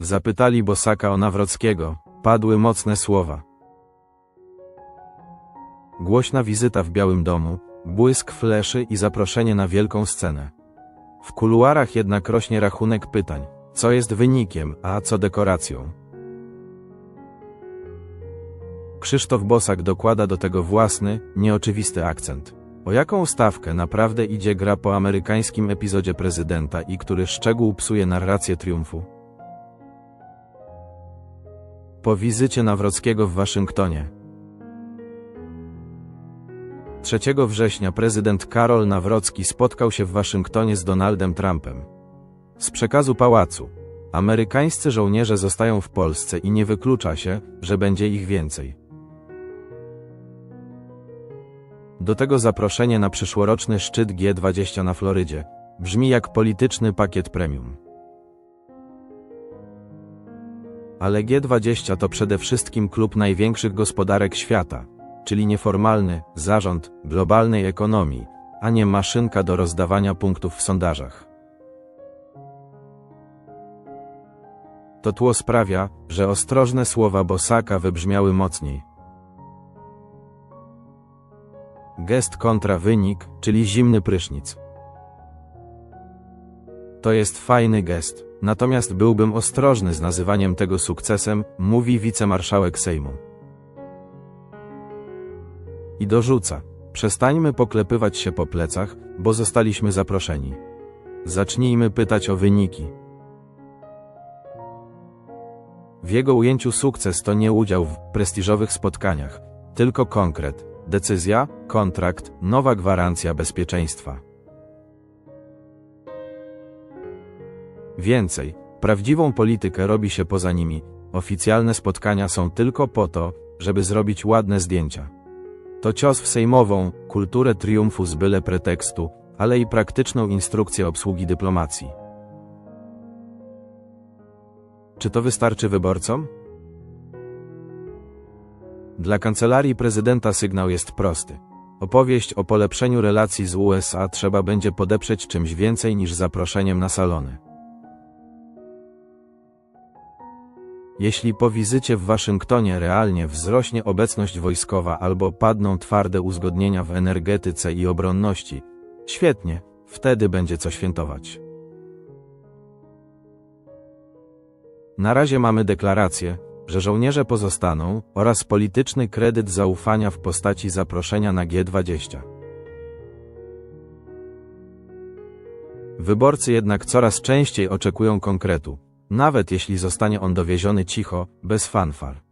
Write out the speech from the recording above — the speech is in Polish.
Zapytali Bosaka o Nawrockiego. Padły mocne słowa. Głośna wizyta w Białym Domu, błysk fleszy i zaproszenie na wielką scenę. W kuluarach jednak rośnie rachunek pytań. Co jest wynikiem, a co dekoracją? Krzysztof Bosak dokłada do tego własny, nieoczywisty akcent. O jaką stawkę naprawdę idzie gra po amerykańskim epizodzie prezydenta i który szczegół psuje narrację triumfu? Po wizycie Nawrockiego w Waszyngtonie. 3 września prezydent Karol Nawrocki spotkał się w Waszyngtonie z Donaldem Trumpem. Z przekazu pałacu. Amerykańscy żołnierze zostają w Polsce i nie wyklucza się, że będzie ich więcej. Do tego zaproszenie na przyszłoroczny szczyt G20 na Florydzie. Brzmi jak polityczny pakiet premium. Ale G20 to przede wszystkim klub największych gospodarek świata, czyli nieformalny zarząd globalnej ekonomii, a nie maszynka do rozdawania punktów w sondażach. To tło sprawia, że ostrożne słowa Bosaka wybrzmiały mocniej. Gest kontra wynik, czyli zimny prysznic. To jest fajny gest, natomiast byłbym ostrożny z nazywaniem tego sukcesem, mówi wicemarszałek Sejmu. I dorzuca: Przestańmy poklepywać się po plecach, bo zostaliśmy zaproszeni. Zacznijmy pytać o wyniki. W jego ujęciu sukces to nie udział w prestiżowych spotkaniach, tylko konkret, decyzja, kontrakt, nowa gwarancja bezpieczeństwa. Więcej, prawdziwą politykę robi się poza nimi. Oficjalne spotkania są tylko po to, żeby zrobić ładne zdjęcia. To cios w sejmową kulturę triumfu z byle pretekstu, ale i praktyczną instrukcję obsługi dyplomacji. Czy to wystarczy wyborcom? Dla kancelarii prezydenta sygnał jest prosty. Opowieść o polepszeniu relacji z USA trzeba będzie podeprzeć czymś więcej niż zaproszeniem na salony. Jeśli po wizycie w Waszyngtonie realnie wzrośnie obecność wojskowa albo padną twarde uzgodnienia w energetyce i obronności, świetnie, wtedy będzie co świętować. Na razie mamy deklarację, że żołnierze pozostaną oraz polityczny kredyt zaufania w postaci zaproszenia na G20. Wyborcy jednak coraz częściej oczekują konkretu, nawet jeśli zostanie on dowieziony cicho, bez fanfar.